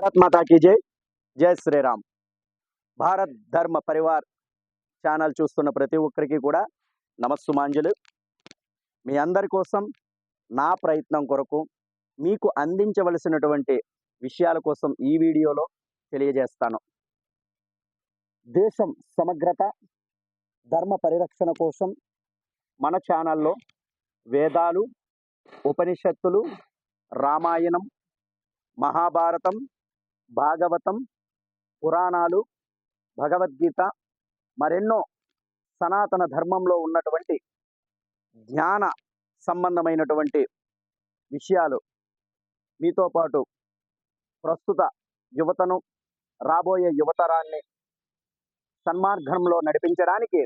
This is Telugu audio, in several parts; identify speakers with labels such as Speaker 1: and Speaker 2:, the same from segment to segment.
Speaker 1: భారత్ మాతాకి జై. జై శ్రీరామ్. భారత్ ధర్మ పరివార్ ఛానల్ చూస్తున్న ప్రతి ఒక్కరికి కూడా నమస్సుమాంజలు. మీ అందరి కోసం నా ప్రయత్నం కొరకు మీకు అందించవలసినటువంటి విషయాల కోసం ఈ వీడియోలో తెలియజేస్తాను. దేశం సమగ్రత ధర్మ పరిరక్షణ కోసం మన ఛానల్లో వేదాలు ఉపనిషత్తులు రామాయణం మహాభారతం భాగవతం పురాణాలు భగవద్గీత మరెన్నో సనాతన ధర్మంలో ఉన్నటువంటి జ్ఞాన సంబంధమైనటువంటి విషయాలు. మీతో పాటు ప్రస్తుత యువతను రాబోయే యువతరాన్ని సన్మార్గంలో నడిపించడానికి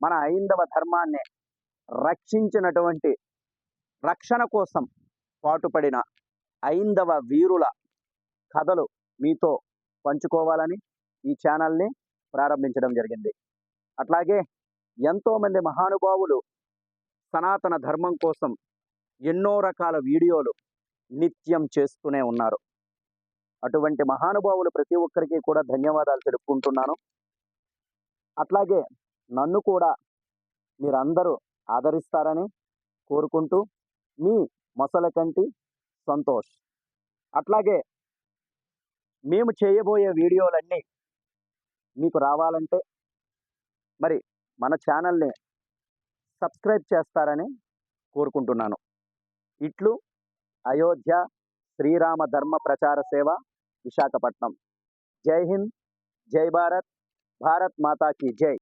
Speaker 1: మన ఐందవ ధర్మాన్ని రక్షించినటువంటి రక్షణ కోసం పాటుపడిన ఐందవ వీరుల కథలు మీతో పంచుకోవాలని ఈ ఛానల్ని ప్రారంభించడం జరిగింది. అట్లాగే ఎంతోమంది మహానుభావులు సనాతన ధర్మం కోసం ఎన్నో రకాల వీడియోలు నిత్యం చేస్తూనే ఉన్నారు. అటువంటి మహానుభావులు ప్రతి ఒక్కరికి కూడా ధన్యవాదాలు తెలుపుకుంటున్నాను. అట్లాగే నన్ను కూడా మీరందరూ ఆదరిస్తారని కోరుకుంటూ మీ మొసలకంటి సంతోష్. అట్లాగే మేము చేయబోయే వీడియోలన్నీ మీకు రావాలంటే మరి మన ఛానల్ని సబ్స్క్రైబ్ చేస్తారని కోరుకుంటున్నాను. ఇట్లు అయోధ్య శ్రీరామ ధర్మ ప్రచార సేవ విశాఖపట్నం. జై హింద్ జై భారత్ భారత్ మాతాకి జై.